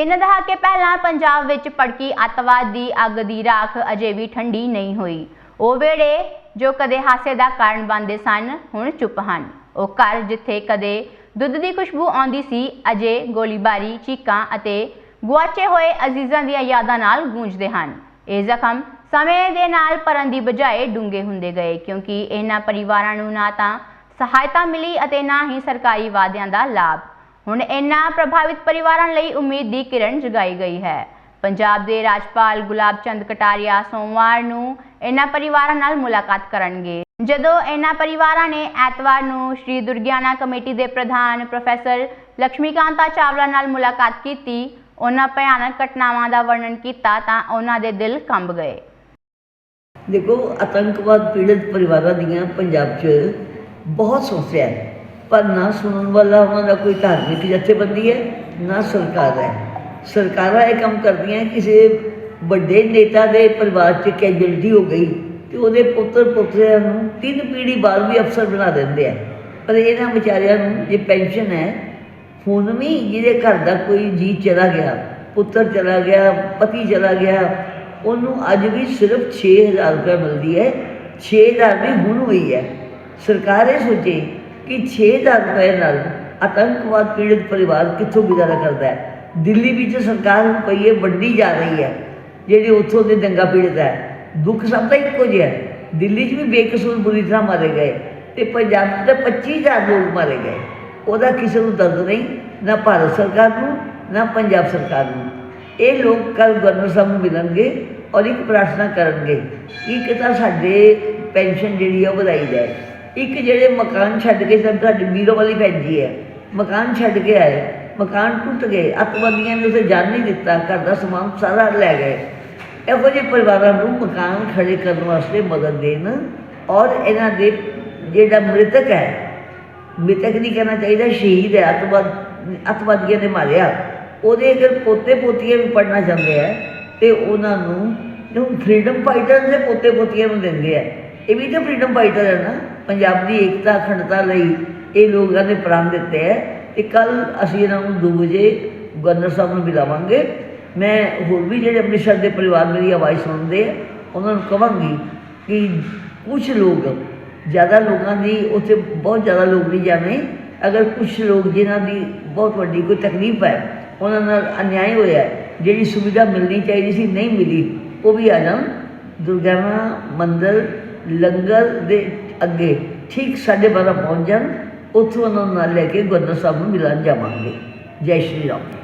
ਤਿੰਨ ਦਹਾਕੇ ਪਹਿਲਾਂ ਪੰਜਾਬ ਵਿੱਚ ਭੜਕੀ ਅੱਤਵਾਦ ਦੀ ਅੱਗ ਦੀ ਰਾਖ ਅਜੇ ਵੀ ਠੰਡੀ ਨਹੀਂ ਹੋਈ। ਉਹ ਵੇੜੇ ਜੋ ਕਦੇ ਹਾਸੇ ਦਾ ਕਾਰਨ ਬਣਦੇ ਸਨ, ਹੁਣ ਚੁੱਪ ਹਨ। ਉਹ ਘਰ ਜਿੱਥੇ ਕਦੇ ਦੁੱਧ ਦੀ ਖੁਸ਼ਬੂ ਆਉਂਦੀ ਸੀ, ਅਜੇ ਗੋਲੀਬਾਰੀ, ਚੀਕਾਂ ਅਤੇ ਗੁਆਚੇ ਹੋਏ ਅਜ਼ੀਜ਼ਾਂ ਦੀਆਂ ਯਾਦਾਂ ਨਾਲ ਗੂੰਜਦੇ ਹਨ। ਇਹ ਜ਼ਖਮ ਸਮੇਂ ਦੇ ਨਾਲ ਭਰਨ ਦੀ ਬਜਾਏ ਡੂੰਘੇ ਹੁੰਦੇ ਗਏ, ਕਿਉਂਕਿ ਇਹਨਾਂ ਪਰਿਵਾਰਾਂ ਨੂੰ ਨਾ ਤਾਂ ਸਹਾਇਤਾ ਮਿਲੀ ਅਤੇ ਨਾ ਹੀ ਸਰਕਾਰੀ ਵਾਅਦਿਆਂ ਦਾ ਲਾਭ। ਹੁਣ ਇਹਨਾਂ ਪ੍ਰਭਾਵਿਤ ਪਰਿਵਾਰਾਂ ਲਈ ਉਮੀਦ ਦੀ ਕਿਰਨ ਜਗਾਈ ਗਈ ਹੈ। ਪੰਜਾਬ ਦੇ ਰਾਜਪਾਲ ਗੁਲਾਬ ਚੰਦ ਕਟਾਰੀਆ ਸੋਮਵਾਰ ਨੂੰ ਇਹਨਾਂ ਪਰਿਵਾਰਾਂ ਨਾਲ ਮੁਲਾਕਾਤ ਕਰਨਗੇ। ਜਦੋਂ ਇਹਨਾਂ ਪਰਿਵਾਰਾਂ ਨੇ ਐਤਵਾਰ ਨੂੰ ਸ਼੍ਰੀ ਦੁਰਗਿਆਨਾ ਕਮੇਟੀ ਦੇ ਪ੍ਰਧਾਨ ਪ੍ਰੋਫੈਸਰ ਲక్ష్ਮੀਕਾਂਤਾ ਚਾਵਲਾ ਨਾਲ ਮੁਲਾਕਾਤ ਕੀਤੀ ਉਹਨਾਂ ਭਿਆਨਕ ਘਟਨਾਵਾਂ ਦਾ ਵਰਣਨ ਕੀਤਾ ਤਾਂ ਉਹਨਾਂ ਦੇ ਦਿਲ ਕੰਬ ਗਏ। ਦੇਖੋ, ਆਤੰਕਵਾਦ ਪੀੜਤ ਪਰਿਵਾਰਾਂ ਦੀਆਂ ਪੰਜਾਬ 'ਚ ਬਹੁਤ ਸਮੱਸਿਆ ਹੈ। ਪਰ ਨਾ ਸੁਣਨ ਵਾਲਾ ਉਹਨਾਂ ਦਾ ਕੋਈ ਧਾਰਮਿਕ ਜਥੇਬੰਦੀ ਹੈ, ਨਾ ਸਰਕਾਰ ਹੈ। ਸਰਕਾਰਾਂ ਇਹ ਕੰਮ ਕਰਦੀਆਂ ਕਿਸੇ ਵੱਡੇ ਨੇਤਾ ਦੇ ਪਰਿਵਾਰ 'ਚ ਕੈਜੁਅਲਟੀ ਹੋ ਗਈ ਤੇ ਉਹਦੇ ਪੁੱਤਰ ਪੁੱਤਰਿਆਂ ਨੂੰ ਤਿੰਨ ਪੀੜ੍ਹੀ ਬਾਅਦ ਵੀ ਅਫਸਰ ਬਣਾ ਦਿੰਦੇ ਆ। ਪਰ ਇਹਨਾਂ ਵਿਚਾਰਿਆਂ ਨੂੰ ਜੇ ਪੈਨਸ਼ਨ ਹੈ, ਹੁਣ ਵੀ ਜਿਹਦੇ ਘਰ ਦਾ ਕੋਈ ਜੀ ਚਲਾ ਗਿਆ, ਪੁੱਤਰ ਚਲਾ ਗਿਆ, ਪਤੀ ਚਲਾ ਗਿਆ, ਉਹਨੂੰ ਅੱਜ ਵੀ ਸਿਰਫ 6000 ਰੁਪਏ ਮਿਲਦੀ ਹੈ 6000 ਵੀ ਹੁਣ ਹੋਈ ਹੈ। ਸਰਕਾਰ ਇਹ ਸੋਚੇ ਕਿ 6000 ਰੁਪਏ ਨਾਲ ਆਤੰਕਵਾਦ ਪੀੜਤ ਪਰਿਵਾਰ ਕਿੱਥੋਂ ਗੁਜ਼ਾਰਾ ਕਰਦਾ ਹੈ? ਦਿੱਲੀ ਵਿੱਚ ਸਰਕਾਰ ਹੁਣ ਪਈਏ ਵੱਡੀ ਜਾ ਰਹੀ ਹੈ। ਜਿਹੜੇ ਉੱਥੋਂ ਦੇ ਦੰਗਾ ਪੀੜਤ ਹੈ, ਦੁੱਖ ਸਭ ਦਾ ਇੱਕੋ ਜਿਹਾ ਹੈ। ਦਿੱਲੀ 'ਚ ਵੀ ਬੇਕਸੂਰ ਬੁਰੀ ਤਰ੍ਹਾਂ ਮਾਰੇ ਗਏ ਤੇ ਪੰਜਾਬ 'ਚ ਤਾਂ 25000 ਲੋਕ ਮਾਰੇ ਗਏ। ਉਹਦਾ ਕਿਸੇ ਨੂੰ ਦਰਦ ਨਹੀਂ, ਨਾ ਭਾਰਤ ਸਰਕਾਰ ਨੂੰ, ਨਾ ਪੰਜਾਬ ਸਰਕਾਰ ਨੂੰ। ਇਹ ਲੋਕ ਕੱਲ ਗਵਰਨਰ ਸਾਹਿਬ ਨੂੰ ਮਿਲਣਗੇ ਔਰ ਇੱਕ ਪ੍ਰਾਰਥਨਾ ਕਰਨਗੇ ਇੱਕ ਤਾਂ ਸਾਡੇ ਪੈਨਸ਼ਨ ਜਿਹੜੀ ਆ ਉਹ ਵਧਾਈ ਜਾਏ। ਇੱਕ ਜਿਹੜੇ ਮਕਾਨ ਛੱਡ ਕੇ ਸਭ ਤੁਹਾਡੀ ਵੀਰੋ ਵਾਲੀ ਭੈਜੀ ਹੈ, ਮਕਾਨ ਛੱਡ ਕੇ ਆਏ, ਮਕਾਨ ਟੁੱਟ ਗਏ, ਅਤਵਾਦੀਆਂ ਨੇ ਉਸੇ ਜਾਨ ਨਹੀਂ ਦਿੱਤਾ, ਘਰ ਦਾ ਸਮਾਨ ਸਾਰਾ ਲੈ ਗਏ। ਇਹੋ ਜਿਹੇ ਪਰਿਵਾਰਾਂ ਨੂੰ ਮਕਾਨ ਖੜੇ ਕਰਨ ਵਾਸਤੇ ਮਦਦ ਦੇਣ ਔਰ ਇਹਨਾਂ ਦੇ ਜਿਹੜਾ ਮ੍ਰਿਤਕ ਹੈ, ਮ੍ਰਿਤਕ ਨਹੀਂ ਕਹਿਣਾ ਚਾਹੀਦਾ, ਸ਼ਹੀਦ ਹੈ, ਅਤਵਾਦ, ਅਤਵਾਦੀਆਂ ਨੇ ਮਾਰਿਆ। ਉਹਦੇ ਅਗਰ ਪੋਤੇ ਪੋਤੀਆਂ ਵੀ ਪੜਨਾ ਚਾਹੁੰਦੇ ਆ ਤੇ ਉਹਨਾਂ ਨੂੰ ਨੂੰ ਫਰੀडम ਫਾਈਟਰ ਦੇ ਪੋਤੇ ਪੋਤੀਆਂ ਨੂੰ ਦਿੰਦੇ ਆ ਇਹ ਵੀ ਤਾਂ ਫਰੀडम ਫਾਈਟਰ ਹੈ ਨਾ। ਪੰਜਾਬ ਦੀ ਏਕਤਾ, ਅਖੰਡਤਾ ਲਈ ਇਹ ਲੋਕਾਂ ਨੇ ਪ੍ਰਾਣ ਦਿੱਤੇ ਹੈ ਤੇ ਕੱਲ ਅਸੀਂ ਇਹਨਾਂ ਨੂੰ 2 ਵਜੇ ਗਵਰਨਰ ਸਾਹਿਬ ਨੂੰ ਮਿਲਾਵਾਂਗੇ। ਮੈਂ ਹੋਰ ਵੀ ਜਿਹੜੇ ਅੰਮ੍ਰਿਤਸਰ ਦੇ ਪਰਿਵਾਰ ਮੇਰੀ ਆਵਾਜ਼ ਸੁਣਦੇ ਆ, ਉਹਨਾਂ ਨੂੰ ਕਹਾਂਗੀ ਕਿ ਕੁਝ ਲੋਕ, ਜ਼ਿਆਦਾ ਲੋਕਾਂ ਦੀ ਉੱਥੇ ਬਹੁਤ ਜ਼ਿਆਦਾ ਲੋਕ ਨਹੀਂ ਜਾਣੇ। ਅਗਰ ਕੁਝ ਲੋਕ ਜਿਨ੍ਹਾਂ ਦੀ ਬਹੁਤ ਵੱਡੀ ਕੋਈ ਤਕਲੀਫ ਹੈ, ਉਹਨਾਂ ਨਾਲ ਅਨਿਆਏ ਹੋਇਆ ਜਿਹੜੀ ਸੁਵਿਧਾ ਮਿਲਣੀ ਚਾਹੀਦੀ ਸੀ, ਨਹੀਂ ਮਿਲੀ, ਉਹ ਵੀ ਆ ਜਾਣ। ਦੁਰਗਿਆਨਾ ਮੰਦਰ ਲੰਗਰ ਦੇ ਅੱਗੇ ਠੀਕ ਸਾਢੇ ਬਾਰਾਂ ਪਹੁੰਚ ਜਾਣ, ਉੱਥੋਂ ਉਹਨਾਂ ਨੂੰ ਨਾਲ ਲੈ ਕੇ ਗਵਰਨਰ ਸਾਹਿਬ ਨੂੰ ਮਿਲਣ ਜਾਵਾਂਗੇ। ਜੈ ਸ਼੍ਰੀ ਰਾਮ।